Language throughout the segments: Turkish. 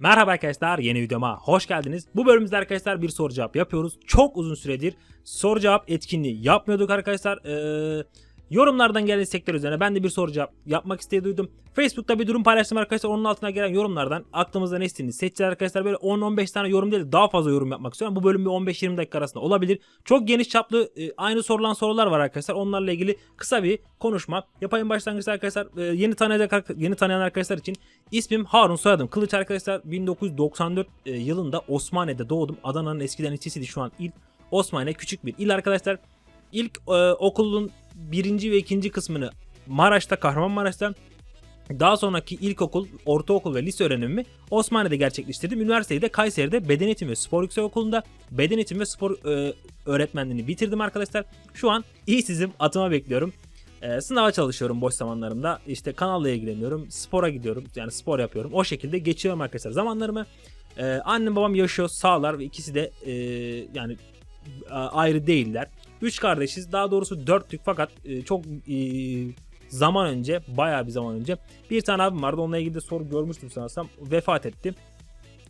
Merhaba arkadaşlar yeni videoma hoş geldiniz. Bu bölümümüzde arkadaşlar bir soru cevap yapıyoruz. Çok uzun süredir soru cevap etkinliği yapmıyorduk arkadaşlar. Ee, yorumlardan gelen istekler üzerine ben de bir soru cevap yapmak isteği duydum. Facebook'ta bir durum paylaştım arkadaşlar. Onun altına gelen yorumlardan aklımızda ne istediğini seçeceğiz arkadaşlar. Böyle 10-15 tane yorum değil daha fazla yorum yapmak istiyorum. Bu bölüm bir 15-20 dakika arasında olabilir. Çok geniş çaplı e, aynı sorulan sorular var arkadaşlar. Onlarla ilgili kısa bir konuşma yapayım başlangıçta arkadaşlar. E, yeni tanıyacak yeni tanıyan arkadaşlar için ismim Harun soyadım Kılıç arkadaşlar. 1994 e, yılında Osmaniye'de doğdum. Adana'nın eskiden ilçesiydi şu an il. Osmaniye küçük bir il arkadaşlar. İlk e, okulun birinci ve ikinci kısmını Maraş'ta Kahramanmaraş'ta daha sonraki ilkokul, ortaokul ve lise öğrenimimi Osmaniye'de gerçekleştirdim. Üniversiteyi de Kayseri'de Beden Eğitimi ve Spor Yüksekokulu'nda Beden Eğitimi ve Spor e, öğretmenliğini bitirdim arkadaşlar. Şu an işsizim, atıma bekliyorum. E, sınava çalışıyorum boş zamanlarımda. İşte kanalla ilgileniyorum, spora gidiyorum. Yani spor yapıyorum. O şekilde geçiyorum arkadaşlar zamanlarımı. E, annem babam yaşıyor, sağlar ve ikisi de e, yani ayrı değiller. Üç kardeşiz. Daha doğrusu dörttük fakat e, çok e, zaman önce, bayağı bir zaman önce bir tane abim vardı. Onunla ilgili de soru görmüştüm sanırsam. Vefat etti.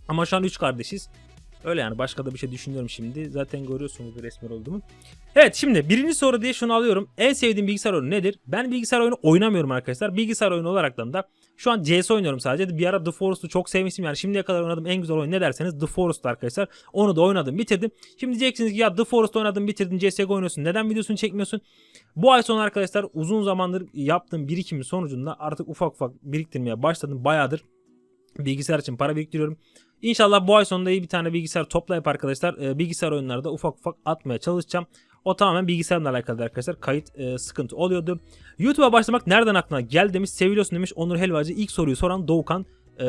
Ama şu an üç kardeşiz. Öyle yani başka da bir şey düşünüyorum şimdi. Zaten görüyorsunuz resmi olduğumu. Evet şimdi birinci soru diye şunu alıyorum. En sevdiğim bilgisayar oyunu nedir? Ben bilgisayar oyunu oynamıyorum arkadaşlar. Bilgisayar oyunu olaraktan da şu an CS oynuyorum sadece. Bir ara The Forest'u çok sevmiştim. Yani şimdiye kadar oynadığım en güzel oyun ne derseniz The Forest arkadaşlar. Onu da oynadım bitirdim. Şimdi diyeceksiniz ki ya The Forest oynadım bitirdin CSGO oynuyorsun. Neden videosunu çekmiyorsun? Bu ay sonu arkadaşlar uzun zamandır yaptığım birikimin sonucunda artık ufak ufak biriktirmeye başladım. Bayağıdır bilgisayar için para biriktiriyorum. İnşallah bu ay sonunda iyi bir tane bilgisayar toplayıp arkadaşlar e, bilgisayar oyunlarda ufak ufak atmaya çalışacağım. O tamamen bilgisayarla alakalı arkadaşlar. Kayıt e, sıkıntı oluyordu. YouTube'a başlamak nereden aklına gel demiş. Seviyorsun demiş. Onur Helvacı ilk soruyu soran Doğukan e,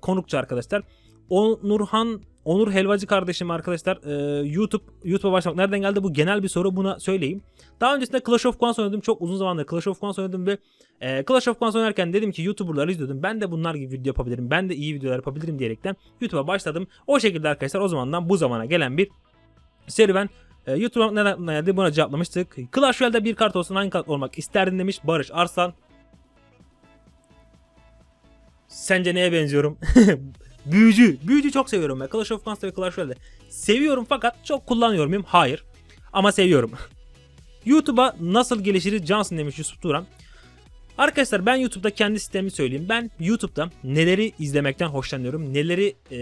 konukçu arkadaşlar. Onurhan Onur Helvacı kardeşim arkadaşlar e, YouTube YouTube'a başlamak nereden geldi bu genel bir soru buna söyleyeyim. Daha öncesinde Clash of Clans oynadım. Çok uzun zamandır Clash of Clans oynadım ve e, Clash of Clans oynarken dedim ki YouTuber'ları izliyordum. Ben de bunlar gibi video yapabilirim. Ben de iyi videolar yapabilirim diyerekten YouTube'a başladım. O şekilde arkadaşlar o zamandan bu zamana gelen bir serüven. E, YouTube'a neden geldi buna cevaplamıştık. Clash Royale'de bir kart olsun hangi kart olmak isterdin demiş Barış Arslan. Sence neye benziyorum? Büyücü. Büyücü çok seviyorum ben. Clash of Clans'ta ve Clash Royale'de. Seviyorum fakat çok kullanıyor muyum? Hayır. Ama seviyorum. YouTube'a nasıl gelişiriz Johnson demiş Yusuf Turan. Arkadaşlar ben YouTube'da kendi sistemimi söyleyeyim. Ben YouTube'da neleri izlemekten hoşlanıyorum, neleri e,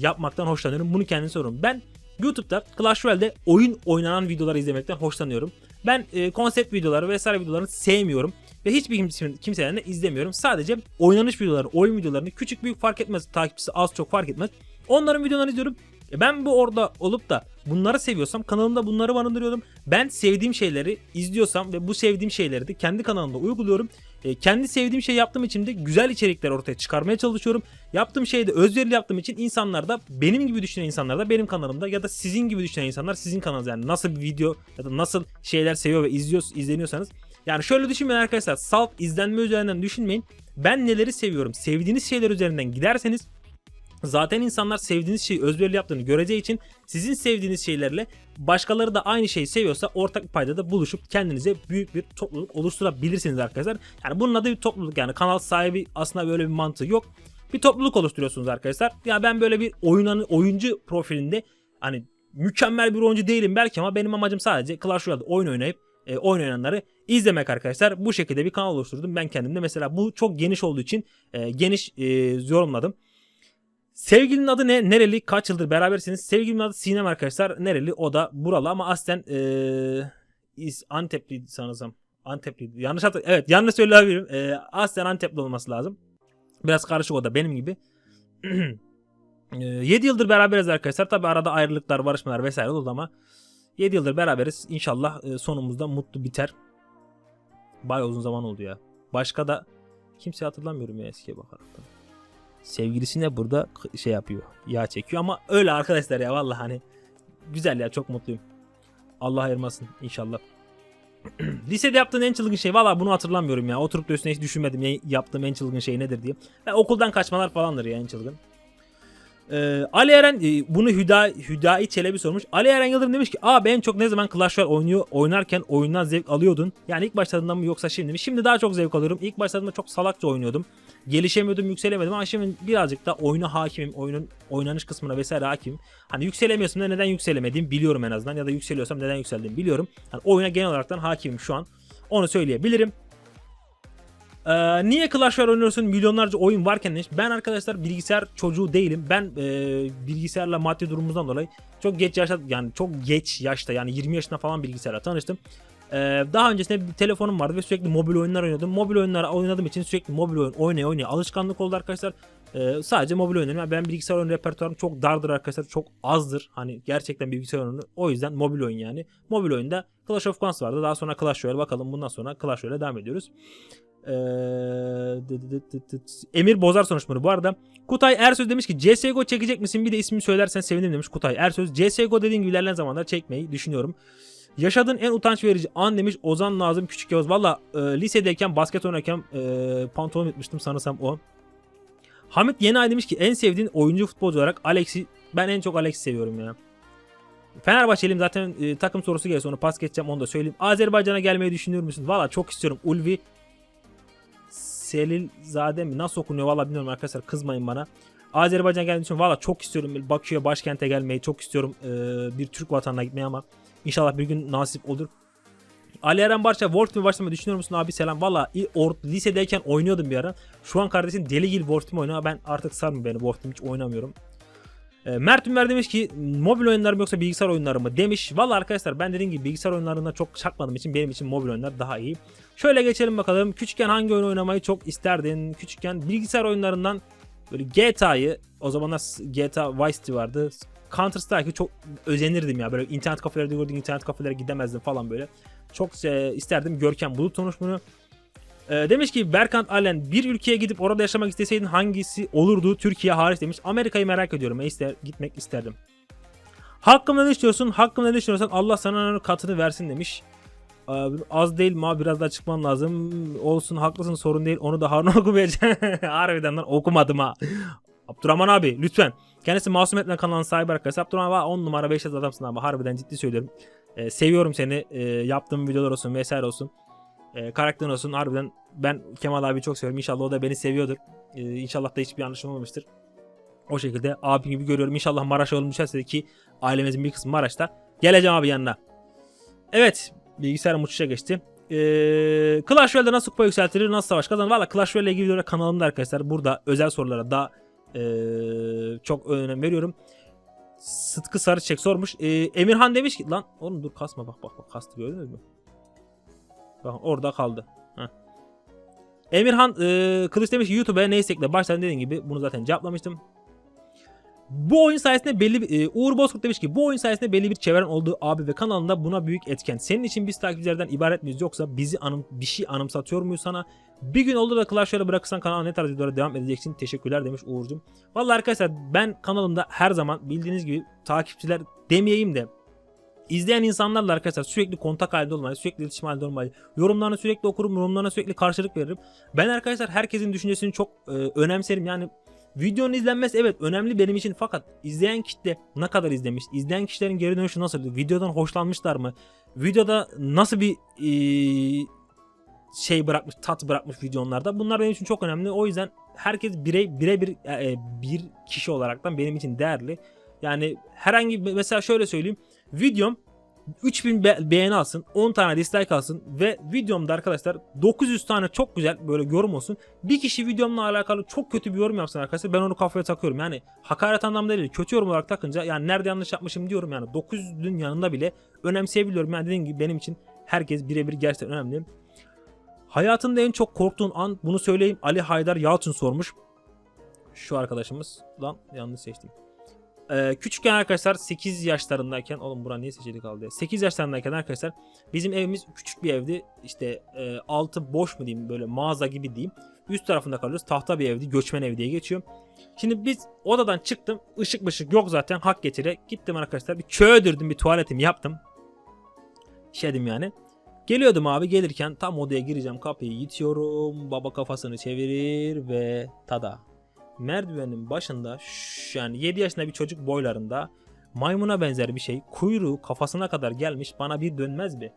yapmaktan hoşlanıyorum bunu kendim soruyorum. Ben YouTube'da Clash Royale'de oyun oynanan videoları izlemekten hoşlanıyorum. Ben e, konsept videoları vesaire videolarını sevmiyorum ve hiçbir kimse, kimseden de izlemiyorum. Sadece oynanış videoları, oyun videolarını küçük büyük fark etmez, takipçisi az çok fark etmez. Onların videolarını izliyorum. E ben bu orada olup da bunları seviyorsam kanalımda bunları barındırıyorum. Ben sevdiğim şeyleri izliyorsam ve bu sevdiğim şeyleri de kendi kanalımda uyguluyorum. E, kendi sevdiğim şey yaptığım için de güzel içerikler ortaya çıkarmaya çalışıyorum. Yaptığım şeyi de özverili yaptığım için insanlar da benim gibi düşünen insanlar da benim kanalımda ya da sizin gibi düşünen insanlar sizin kanalınızda yani nasıl bir video ya da nasıl şeyler seviyor ve izliyor, izleniyorsanız yani şöyle düşünmeyin arkadaşlar salt izlenme üzerinden düşünmeyin. Ben neleri seviyorum sevdiğiniz şeyler üzerinden giderseniz Zaten insanlar sevdiğiniz şeyi özverili yaptığını göreceği için sizin sevdiğiniz şeylerle başkaları da aynı şeyi seviyorsa ortak bir paydada buluşup kendinize büyük bir topluluk oluşturabilirsiniz arkadaşlar. Yani bunun adı bir topluluk yani kanal sahibi aslında böyle bir mantığı yok. Bir topluluk oluşturuyorsunuz arkadaşlar. Ya ben böyle bir oyunanı, oyuncu profilinde hani mükemmel bir oyuncu değilim belki ama benim amacım sadece Clash Royale'de oyun oynayıp e, oyun oynayanları izlemek arkadaşlar. Bu şekilde bir kanal oluşturdum ben kendimde. Mesela bu çok geniş olduğu için e, geniş e, yorumladım. Sevgilinin adı ne? Nereli? Kaç yıldır berabersiniz? Sevgilimin adı Sinem arkadaşlar. Nereli? O da buralı ama aslen ee, Antepli sanırsam. Antepli. Yanlış hatır Evet yanlış söyleyebilirim. Ee, aslen Antepli olması lazım. Biraz karışık o da benim gibi. 7 yıldır beraberiz arkadaşlar. Tabi arada ayrılıklar, barışmalar vesaire oldu ama 7 yıldır beraberiz. İnşallah e, sonumuzda mutlu biter. Baya uzun zaman oldu ya. Başka da kimse hatırlamıyorum ya eskiye bakaraktan. Sevgilisine burada şey yapıyor. Yağ çekiyor ama öyle arkadaşlar ya vallahi hani güzel ya çok mutluyum. Allah ayırmasın inşallah. Lisede yaptığın en çılgın şey valla bunu hatırlamıyorum ya. Oturup da üstüne hiç düşünmedim ya yaptığım en çılgın şey nedir diye. Ve okuldan kaçmalar falandır ya en çılgın. Ee, Ali Eren e, bunu Hüda, Hüdayi Çelebi sormuş. Ali Eren Yıldırım demiş ki abi en çok ne zaman Clash Royale oynuyor, oynarken oyundan zevk alıyordun? Yani ilk başladığında mı yoksa şimdi mi? Şimdi daha çok zevk alıyorum. İlk başladığımda çok salakça oynuyordum. Gelişemiyordum, yükselemedim ama şimdi birazcık da oyuna hakimim. Oyunun oynanış kısmına vesaire hakimim. Hani yükselemiyorsam da neden yükselemediğimi biliyorum en azından. Ya da yükseliyorsam neden yükseldiğimi biliyorum. Hani oyuna genel olaraktan hakimim şu an. Onu söyleyebilirim. Ee, niye Clash Royale oynuyorsun milyonlarca oyun varken demiş. Ben arkadaşlar bilgisayar çocuğu değilim. Ben e, bilgisayarla maddi durumumuzdan dolayı çok geç yaşta yani çok geç yaşta yani 20 yaşında falan bilgisayarla tanıştım. Ee, daha öncesinde bir telefonum vardı ve sürekli mobil oyunlar oynuyordum. Mobil oyunlar oynadığım için sürekli mobil oyun oynaya oynaya alışkanlık oldu arkadaşlar. Ee, sadece mobil oynuyorum. Yani ben bilgisayar oyun repertuarım çok dardır arkadaşlar. Çok azdır. Hani gerçekten bilgisayar oyunu. O yüzden mobil oyun yani. Mobil oyunda Clash of Clans vardı. Daha sonra Clash Royale bakalım bundan sonra Clash Royale devam ediyoruz. Ee. Emir Bozar sonuç bunu. Bu arada Kutay Ersöz demiş ki CSGO çekecek misin? Bir de ismini söylersen sevinirim demiş Kutay Ersöz. CSGO dediğim gibi ilerleyen zamanlarda çekmeyi düşünüyorum. Yaşadığın en utanç verici an demiş Ozan Nazım Küçük Yavuz. Valla e, lisedeyken basket oynarken e, pantolon etmiştim sanırsam o. Hamit Yeni demiş ki en sevdiğin oyuncu futbolcu olarak Alex'i ben en çok Alex'i seviyorum ya. Fenerbahçeliyim zaten e, takım sorusu gelirse onu pas geçeceğim onu da söyleyeyim. Azerbaycan'a gelmeyi düşünüyor musun? Valla çok istiyorum. Ulvi Selilzade mi? Nasıl okunuyor? Valla bilmiyorum arkadaşlar kızmayın bana. Azerbaycan gelmeyi düşünüyorum. Valla çok istiyorum. Bakü'ye başkente gelmeyi çok istiyorum. E, bir Türk vatanına gitmeyi ama inşallah bir gün nasip olur. Ali Eren Barça World Team başlamayı düşünüyor musun abi selam. Valla lisedeyken oynuyordum bir ara. Şu an kardeşim deli gibi World oynuyor. Ben artık sarmıyor beni World hiç oynamıyorum. E, Mert Ünver demiş ki mobil oyunlar mı yoksa bilgisayar oyunları mı demiş. Valla arkadaşlar ben dediğim gibi bilgisayar oyunlarına çok çakmadığım için benim için mobil oyunlar daha iyi. Şöyle geçelim bakalım. Küçükken hangi oyun oynamayı çok isterdin? Küçükken bilgisayar oyunlarından böyle GTA'yı o zamanlar GTA Vice City vardı. Counter Strike'ı çok özenirdim ya. Böyle internet kafelerde gördüğüm internet kafelere gidemezdim falan böyle. Çok e, isterdim. Görkem Bulut bunu. E, demiş ki Berkant Allen bir ülkeye gidip orada yaşamak isteseydin hangisi olurdu? Türkiye hariç demiş. Amerika'yı merak ediyorum. Ben ister, gitmek isterdim. Hakkımda ne düşünüyorsun? Hakkımda ne düşünüyorsan Allah sana katını versin demiş. Ee, Az değil abi biraz daha çıkman lazım. Olsun haklısın sorun değil. Onu da Harun okumayacağım. Harbiden lan okumadım ha. Abdurrahman abi lütfen. Kendisi Masum Etmen kanalının sahibi arkadaşlar. Abdurrahman abi 10 numara 5 adamsın abi. Harbiden ciddi söylüyorum. Ee, seviyorum seni. Ee, yaptığım videolar olsun vesaire olsun. Ee, karakterin olsun. Harbiden ben Kemal abi çok seviyorum. İnşallah o da beni seviyordur. Ee, inşallah da hiçbir yanlışım olmamıştır. O şekilde abi gibi görüyorum. İnşallah Maraş'a yolum düşerse ki ailemizin bir kısmı Maraş'ta. Geleceğim abi yanına. Evet. Bilgisayarım uçuşa geçti. Ee, Clash Royale'de nasıl kupa yükseltilir, nasıl savaş kazanır? Valla Clash Royale ile ilgili videolar kanalımda arkadaşlar. Burada özel sorulara daha ee, çok önem veriyorum. Sıtkı Sarıçek sormuş. Ee, Emirhan demiş ki lan oğlum dur kasma bak bak bak kastı gördünüz mü? Bak orada kaldı. Heh. Emirhan e, Kılıç demiş ki YouTube'a ne istekle başladın dediğin gibi bunu zaten cevaplamıştım. Bu oyun sayesinde belli e, Uğur Bozkurt demiş ki bu oyun sayesinde belli bir çevren olduğu abi ve kanalında buna büyük etken. Senin için biz takipçilerden ibaret miyiz yoksa bizi anım, bir şey anımsatıyor muyuz sana? Bir gün oldu da Clash Royale bırakırsan kanala ne tarz videolara devam edeceksin? Teşekkürler demiş Uğur'cum. Vallahi arkadaşlar ben kanalımda her zaman bildiğiniz gibi takipçiler demeyeyim de izleyen insanlarla arkadaşlar sürekli kontak halinde olmayı, sürekli iletişim halinde olmayı, yorumlarını sürekli okurum, yorumlarına sürekli karşılık veririm. Ben arkadaşlar herkesin düşüncesini çok e, önemserim. Yani videonun izlenmesi evet önemli benim için fakat izleyen kitle ne kadar izlemiş, izleyen kişilerin geri dönüşü nasıl, videodan hoşlanmışlar mı, videoda nasıl bir e, şey bırakmış, tat bırakmış videolarda bunlar benim için çok önemli. O yüzden herkes birey birebir e, bir kişi olaraktan benim için değerli. Yani herhangi mesela şöyle söyleyeyim. Videom 3000 be- beğeni alsın, 10 tane dislike alsın ve videomda arkadaşlar 900 tane çok güzel böyle yorum olsun. Bir kişi videomla alakalı çok kötü bir yorum yapsın arkadaşlar. Ben onu kafaya takıyorum. Yani hakaret anlamda değil, kötü yorum olarak takınca yani nerede yanlış yapmışım diyorum yani 900'ün yanında bile önemseyebiliyorum. Yani dediğim gibi benim için herkes birebir gerçekten önemli. Hayatında en çok korktuğun an bunu söyleyeyim. Ali Haydar Yalçın sormuş. Şu arkadaşımız. Lan yanlış seçtim. Ee, küçükken arkadaşlar 8 yaşlarındayken oğlum bura niye seçili kaldı ya? 8 yaşlarındayken arkadaşlar bizim evimiz küçük bir evdi. İşte e, altı boş mu diyeyim böyle mağaza gibi diyeyim. Üst tarafında kalıyoruz. Tahta bir evdi. Göçmen ev diye geçiyor. Şimdi biz odadan çıktım. Işık mışık yok zaten. Hak getire. Gittim arkadaşlar. Bir çöğdürdüm. Bir tuvaletimi yaptım. İşedim yani. Geliyordum abi gelirken tam odaya gireceğim kapıyı itiyorum. Baba kafasını çevirir ve tada. Merdivenin başında yani 7 yaşında bir çocuk boylarında maymuna benzer bir şey kuyruğu kafasına kadar gelmiş bana bir dönmez mi?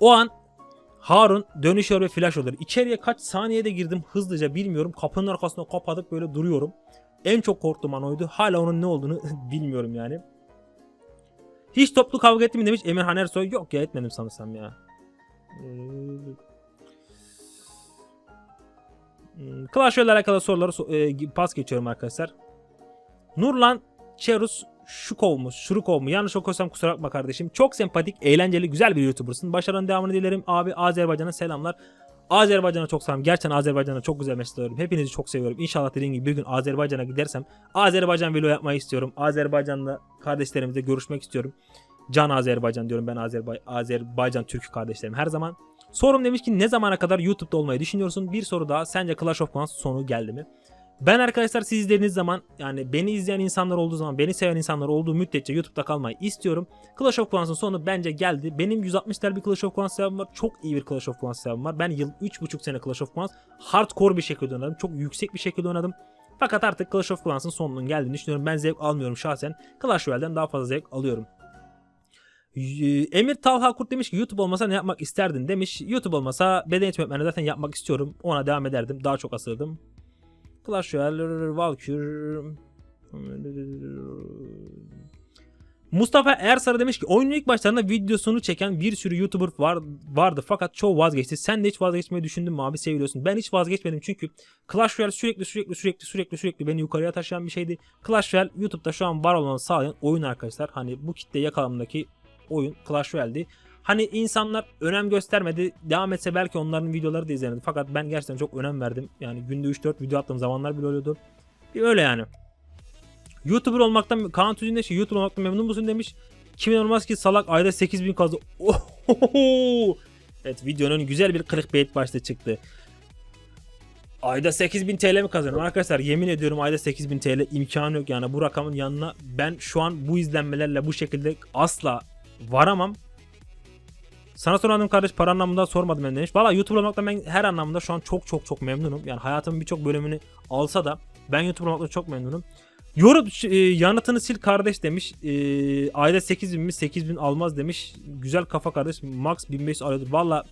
O an Harun dönüşüyor ve flash olur. İçeriye kaç saniyede girdim hızlıca bilmiyorum. Kapının arkasına kapatıp böyle duruyorum. En çok korktuğum an oydu. Hala onun ne olduğunu bilmiyorum yani. Hiç toplu kavga ettim mi demiş Emirhan Ersoy. Yok ya etmedim sanırsam ya. Hmm, Clash Royale alakalı soruları so- e, pas geçiyorum arkadaşlar. Nurlan Çerus Şukov mu? Şurukov mu? Yanlış okusam kusura bakma kardeşim. Çok sempatik, eğlenceli, güzel bir YouTuber'sın. Başarının devamını dilerim. Abi Azerbaycan'a selamlar. Azerbaycan'a çok selam. Gerçekten Azerbaycan'a çok güzel mesaj alıyorum. Hepinizi çok seviyorum. İnşallah dediğim gibi bir gün Azerbaycan'a gidersem Azerbaycan video yapmayı istiyorum. Azerbaycan'la kardeşlerimizle görüşmek istiyorum. Can Azerbaycan diyorum ben Azerbay Azerbaycan Türk kardeşlerim her zaman. Sorum demiş ki ne zamana kadar YouTube'da olmayı düşünüyorsun? Bir soru daha. Sence Clash of Clans sonu geldi mi? Ben arkadaşlar siz izlediğiniz zaman yani beni izleyen insanlar olduğu zaman beni seven insanlar olduğu müddetçe YouTube'da kalmayı istiyorum. Clash of Clans'ın sonu bence geldi. Benim 160 tel bir Clash of Clans hesabım var. Çok iyi bir Clash of Clans hesabım var. Ben yıl 3,5 sene Clash of Clans hardcore bir şekilde oynadım. Çok yüksek bir şekilde oynadım. Fakat artık Clash of Clans'ın sonunun geldiğini düşünüyorum. Ben zevk almıyorum şahsen. Clash Royale'den daha fazla zevk alıyorum. Emir Talha Kurt demiş ki YouTube olmasa ne yapmak isterdin demiş. YouTube olmasa beden eğitimi öğretmeni zaten yapmak istiyorum. Ona devam ederdim. Daha çok asılırdım. Clash Royale, Valkyrie... Mustafa Ersarı demiş ki oyunun ilk başlarında videosunu çeken bir sürü YouTuber var, vardı fakat çoğu vazgeçti. Sen de hiç vazgeçmeyi düşündün mü abi seviyorsun. Ben hiç vazgeçmedim çünkü Clash Royale sürekli sürekli sürekli sürekli sürekli beni yukarıya taşıyan bir şeydi. Clash Royale YouTube'da şu an var olmanı sağlayan oyun arkadaşlar. Hani bu kitle yakalamındaki oyun Clash Royale'di. Hani insanlar önem göstermedi. Devam etse belki onların videoları da izlenirdi. Fakat ben gerçekten çok önem verdim. Yani günde 3-4 video attığım zamanlar bile oluyordu. Bir öyle yani. YouTuber olmaktan Kaan Tüzün demiş YouTuber olmaktan memnun musun demiş. Kimin olmaz ki salak ayda 8000 kazı. Ohohoho! Evet videonun güzel bir clickbait başta çıktı. Ayda 8000 TL mi kazanıyorum? Arkadaşlar yemin ediyorum ayda 8000 TL imkanı yok yani bu rakamın yanına ben şu an bu izlenmelerle bu şekilde asla varamam. Sana sormadım kardeş para anlamında sormadım ben demiş. Valla YouTuber olmaktan ben her anlamda şu an çok çok çok memnunum. Yani hayatımın birçok bölümünü alsa da ben YouTuber olmaktan çok memnunum. Yorum e, yanıtını sil kardeş demiş. E, ayda 8000 mi 8000 almaz demiş. Güzel kafa kardeş. Max 1500 alıyordur. Valla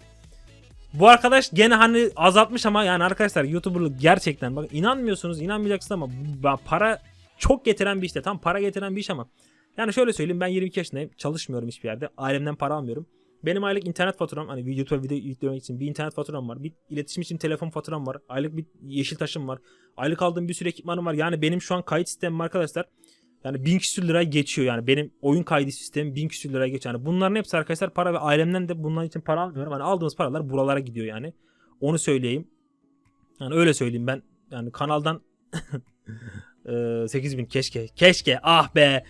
bu arkadaş gene hani azaltmış ama yani arkadaşlar YouTuber'lık gerçekten bak inanmıyorsunuz inanmayacaksınız ama para çok getiren bir işte. Tam para getiren bir iş ama. Yani şöyle söyleyeyim ben 22 yaşındayım. Çalışmıyorum hiçbir yerde. Ailemden para almıyorum. Benim aylık internet faturam hani YouTube'a video yüklemek için bir internet faturam var. Bir iletişim için telefon faturam var. Aylık bir yeşil taşım var. Aylık aldığım bir sürü ekipmanım var. Yani benim şu an kayıt sistemim arkadaşlar. Yani 1000 küsür liraya geçiyor yani. Benim oyun kaydı sistemim 1000 küsür liraya geçiyor. Yani bunların hepsi arkadaşlar para ve ailemden de bunların için para almıyorum. Hani aldığımız paralar buralara gidiyor yani. Onu söyleyeyim. Yani öyle söyleyeyim ben. Yani kanaldan Eee, 8000 keşke. Keşke. Ah be.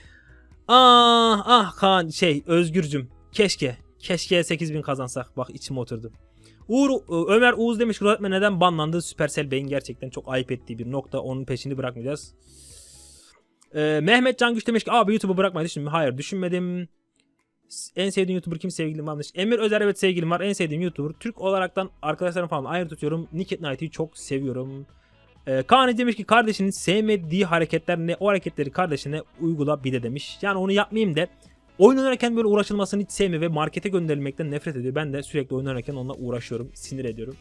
Ah ah kan şey Özgürcüm. Keşke. Keşke 8000 kazansak. Bak içime oturdu. Uğur, Ö- Ömer Uğuz demiş öğretmen neden banlandı? Supercell Bey'in gerçekten çok ayıp ettiği bir nokta. Onun peşini bırakmayacağız. Ee, Mehmet Can Güç demiş ki abi YouTube'u bırakmayı düşündüm. Hayır düşünmedim. En sevdiğin YouTuber kim sevgilim var. Emir Özer evet sevgilim var. En sevdiğim YouTuber. Türk olaraktan arkadaşlarım falan ayrı tutuyorum. Nick at Night'ı çok seviyorum. Ee, Kaan demiş ki kardeşinin sevmediği hareketler ne? O hareketleri kardeşine uygula bir de demiş. Yani onu yapmayayım da oyun oynarken böyle uğraşılmasını hiç sevmiyor ve markete gönderilmekten nefret ediyor. Ben de sürekli oyun oynarken onunla uğraşıyorum. Sinir ediyorum.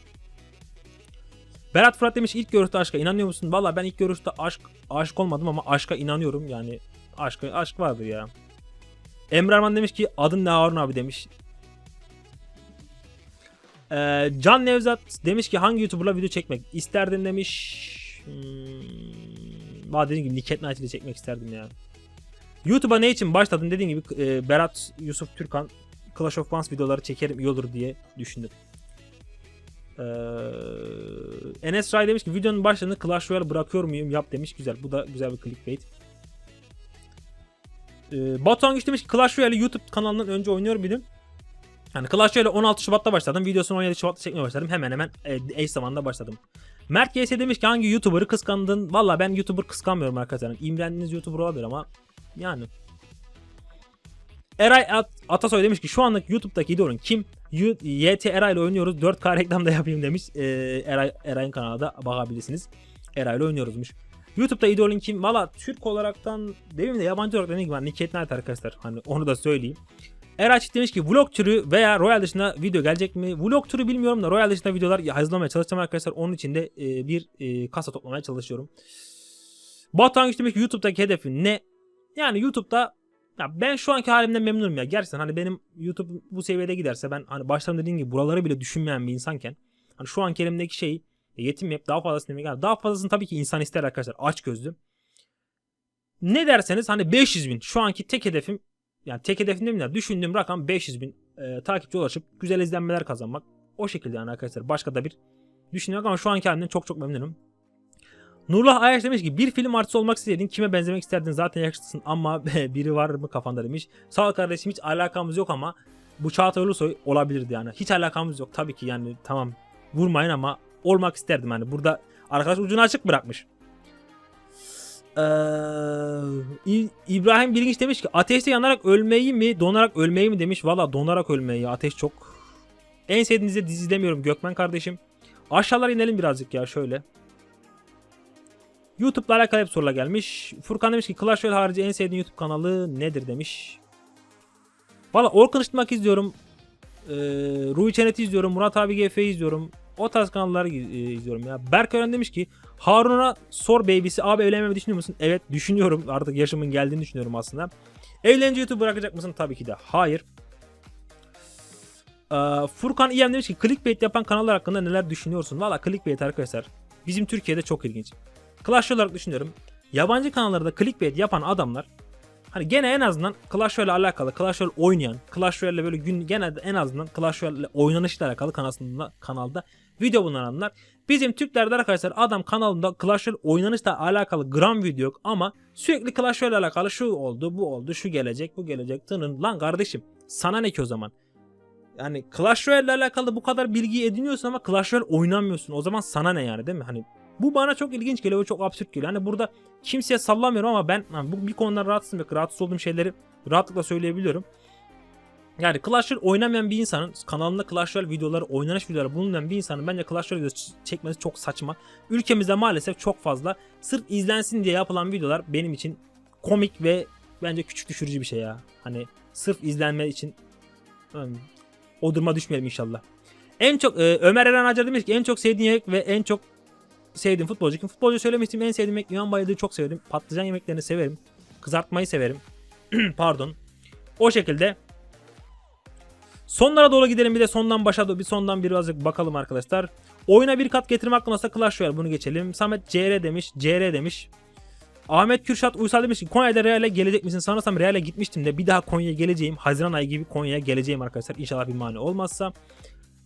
Berat Fırat demiş ilk görüşte aşka inanıyor musun? Valla ben ilk görüşte aşk aşık olmadım ama aşka inanıyorum. Yani aşk aşk vardır ya. Emre Arman demiş ki adın ne Harun abi demiş. Ee, Can Nevzat demiş ki hangi YouTuber'la video çekmek isterdin demiş. Hmm, dediğim gibi Nick at Night ile çekmek isterdim ya. YouTube'a ne için başladın dediğim gibi e, Berat Yusuf Türkan Clash of Clans videoları çekerim iyi olur diye düşündüm. Ee, Enes Ray demiş ki videonun başlığını Clash Royale bırakıyor muyum yap demiş. Güzel bu da güzel bir clickbait. Ee, Batuhan Güç demiş ki Clash Royale'i YouTube kanalından önce oynuyor muydum? Yani Clash Royale 16 Şubat'ta başladım. Videosunu 17 Şubat'ta çekmeye başladım. Hemen hemen eş zamanında başladım. Mert GS demiş ki hangi YouTuber'ı kıskandın? Valla ben YouTuber kıskanmıyorum arkadaşlar. İmrendiğiniz YouTuber olabilir ama yani. Eray At Atasoy demiş ki şu andaki YouTube'daki idolün kim? YT Eray ile oynuyoruz. 4K reklam da yapayım demiş. Ee, Eray Eray'ın kanalına bakabilirsiniz. Eray'la oynuyoruzmuş. YouTube'da idolün kim? Valla Türk olaraktan demeyeyim de yabancı olarak ne gibi? Niket Night arkadaşlar. Hani onu da söyleyeyim. Eray Çift demiş ki vlog türü veya Royal dışında video gelecek mi? Vlog türü bilmiyorum da Royal dışında videolar hazırlamaya çalışacağım arkadaşlar. Onun için de e, bir e, kasa toplamaya çalışıyorum. Batuhan Güç demiş ki YouTube'daki hedefin ne? Yani YouTube'da ya ben şu anki halimden memnunum ya. Gerçekten hani benim YouTube bu seviyede giderse ben hani baştan dediğim gibi buraları bile düşünmeyen bir insanken hani şu anki elimdeki şeyi e, yetinmeyip daha fazlasını demek daha fazlasını tabii ki insan ister arkadaşlar aç gözlü. Ne derseniz hani 500 bin şu anki tek hedefim yani tek hedefim demeyeyim de düşündüğüm rakam 500 bin e, takipçi ulaşıp güzel izlenmeler kazanmak. O şekilde yani arkadaşlar başka da bir düşünüyorum ama şu anki halimden çok çok memnunum. Nurullah Ayaş demiş ki bir film artisti olmak istediğin kime benzemek isterdin zaten yakışıklısın ama biri var mı kafanda demiş. Sağ ol kardeşim hiç alakamız yok ama bu Çağatay Ulusoy olabilirdi yani. Hiç alakamız yok tabii ki yani tamam vurmayın ama olmak isterdim yani. Burada arkadaş ucunu açık bırakmış. İbrahim Bilginç demiş ki ateşte yanarak ölmeyi mi donarak ölmeyi mi demiş. Valla donarak ölmeyi ateş çok. En sevdiğinizde dizi izlemiyorum Gökmen kardeşim. Aşağılara inelim birazcık ya şöyle. YouTube'la alakalı hep sorular gelmiş. Furkan demiş ki Clash Royale harici en sevdiğin YouTube kanalı nedir demiş. Valla Orkun Işıtmak izliyorum. Ee, Ruhi Çenet'i izliyorum. Murat abi GF'yi izliyorum. O tarz kanalları e, izliyorum ya. Berk Ören demiş ki Harun'a sor baby'si abi evlenmeyi düşünüyor musun? Evet düşünüyorum. Artık yaşımın geldiğini düşünüyorum aslında. Evlenince YouTube bırakacak mısın? Tabii ki de. Hayır. Ee, Furkan İyem demiş ki clickbait yapan kanallar hakkında neler düşünüyorsun? Valla clickbait arkadaşlar bizim Türkiye'de çok ilginç. Clash olarak düşünüyorum. Yabancı kanallarda clickbait yapan adamlar hani gene en azından Clash Royale alakalı Clash Royale oynayan Clash Royale böyle gün gene en azından Clash Royale oynanışla alakalı kanalında, kanalda video bulunanlar. Bizim Türklerde arkadaşlar adam kanalında Clash Royale oynanışla alakalı gram video yok ama sürekli Clash Royale alakalı şu oldu bu oldu şu gelecek bu gelecek tının lan kardeşim sana ne ki o zaman? Yani Clash Royale ile alakalı bu kadar bilgi ediniyorsun ama Clash Royale oynamıyorsun. O zaman sana ne yani değil mi? Hani bu bana çok ilginç geliyor çok absürt geliyor. Hani burada kimseye sallamıyorum ama ben bu bir konudan rahatsızım ve rahatsız olduğum şeyleri rahatlıkla söyleyebiliyorum. Yani Clash Royale oynamayan bir insanın kanalında Clash Royale videoları, oynanış videoları bulunan bir insanın bence Clash Royale videosu çekmesi çok saçma. Ülkemizde maalesef çok fazla sırf izlensin diye yapılan videolar benim için komik ve bence küçük düşürücü bir şey ya. Hani sırf izlenme için hmm, o duruma düşmeyelim inşallah. En çok e, Ömer Eren Acar demiş ki en çok sevdiğin yemek ve en çok sevdiğim futbolcu kim? Futbolcu söylemiştim en sevdiğim yemek İvan Bayıldığı çok severim. Patlıcan yemeklerini severim. Kızartmayı severim. Pardon. O şekilde. Sonlara doğru gidelim bir de sondan başa doğru bir sondan birazcık bakalım arkadaşlar. Oyuna bir kat getirme hakkında olsa Clash Royale bunu geçelim. Samet CR demiş. CR demiş. Ahmet Kürşat Uysal demiş ki Konya'da Real'e gelecek misin? Sanırsam Real'e gitmiştim de bir daha Konya'ya geleceğim. Haziran ayı gibi Konya'ya geleceğim arkadaşlar. İnşallah bir mani olmazsa.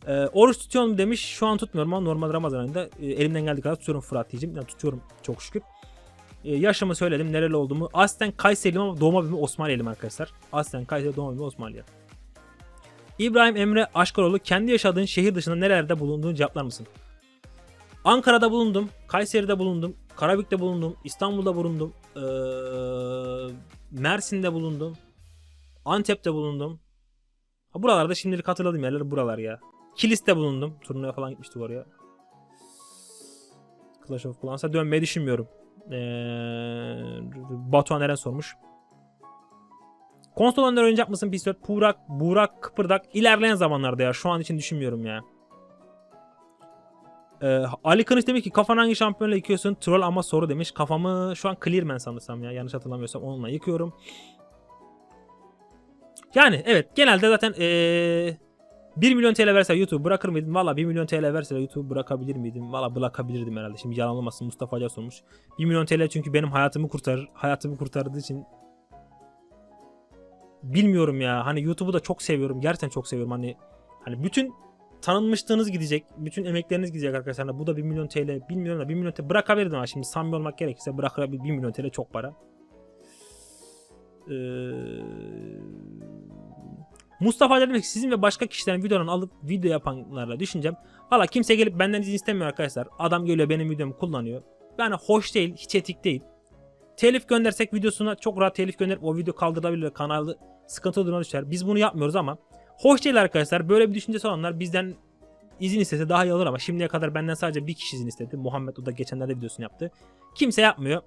Ee, oruç tutuyor mu demiş. Şu an tutmuyorum ama normal Ramazan ayında e, elimden geldiği kadar tutuyorum Fırat diyeceğim. Yani tutuyorum çok şükür. Ee, yaşımı söyledim. Nereli olduğumu. Aslen Kayseriliyim ama doğma büyüme Osmaniyeliyim arkadaşlar. Aslen Kayseri doğma büyüme Osmaniye. İbrahim Emre Aşkaroğlu kendi yaşadığın şehir dışında nerelerde bulunduğunu cevaplar mısın? Ankara'da bulundum, Kayseri'de bulundum, Karabük'te bulundum, İstanbul'da bulundum, ee, Mersin'de bulundum, Antep'te bulundum. Ha, buralarda şimdilik hatırladığım yerler buralar ya. Kilis'te bulundum. Turnuvaya falan gitmiştik oraya. Clash of Clans'a dönmeyi düşünmüyorum. Ee, Batuhan Eren sormuş. Konsol oyunları oynayacak mısın PS4? Burak, Burak Kıpırdak ilerleyen zamanlarda ya. Şu an için düşünmüyorum ya. Ee, Ali Kılıç demiş ki kafan hangi şampiyonla yıkıyorsun? Troll ama soru demiş. Kafamı şu an Clearman sanırsam ya. Yanlış hatırlamıyorsam onunla yıkıyorum. Yani evet genelde zaten ee, 1 milyon TL verse YouTube bırakır mıydım? Valla 1 milyon TL verse YouTube bırakabilir miydim? Valla bırakabilirdim herhalde. Şimdi yalan olmasın Mustafa Hoca sormuş. 1 milyon TL çünkü benim hayatımı kurtarır. Hayatımı kurtardığı için bilmiyorum ya. Hani YouTube'u da çok seviyorum. Gerçekten çok seviyorum. Hani hani bütün tanınmışlığınız gidecek. Bütün emekleriniz gidecek arkadaşlar. Hani bu da 1 milyon TL. Bilmiyorum da 1 milyon TL bırakabilirdim ama şimdi samimi olmak gerekirse bırakabilir 1 milyon TL çok para. Ee, Mustafa demek sizin ve başka kişilerin videolarını alıp video yapanlarla düşüneceğim. Valla kimse gelip benden izin istemiyor arkadaşlar. Adam geliyor benim videomu kullanıyor. Yani hoş değil, hiç etik değil. Telif göndersek videosuna çok rahat telif gönderip o video kaldırılabilir. Kanalı sıkıntı duruma düşer. Biz bunu yapmıyoruz ama hoş değil arkadaşlar. Böyle bir düşüncesi olanlar bizden izin istese daha iyi olur ama şimdiye kadar benden sadece bir kişi izin istedi. Muhammed o da geçenlerde videosunu yaptı. Kimse yapmıyor.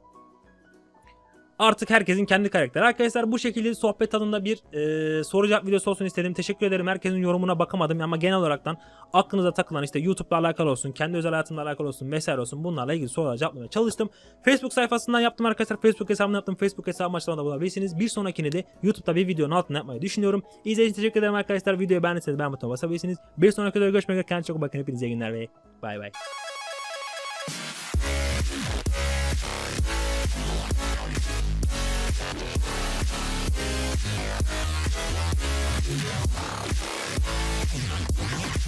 Artık herkesin kendi karakteri. Arkadaşlar bu şekilde sohbet tadında bir e, soru cevap videosu olsun istedim. Teşekkür ederim. Herkesin yorumuna bakamadım ama genel olaraktan aklınıza takılan işte YouTube'la alakalı olsun, kendi özel hayatımla alakalı olsun vesaire olsun bunlarla ilgili sorular cevaplamaya çalıştım. Facebook sayfasından yaptım arkadaşlar. Facebook hesabını yaptım. Facebook hesabım açıklamada bulabilirsiniz. Bir sonrakini de YouTube'da bir videonun altına yapmayı düşünüyorum. İzlediğiniz için teşekkür ederim arkadaşlar. Videoyu beğendiyseniz beğen butonuna basabilirsiniz. Bir sonraki videoda görüşmek üzere. Kendinize çok bakın. Hepinize iyi günler ve bay bay.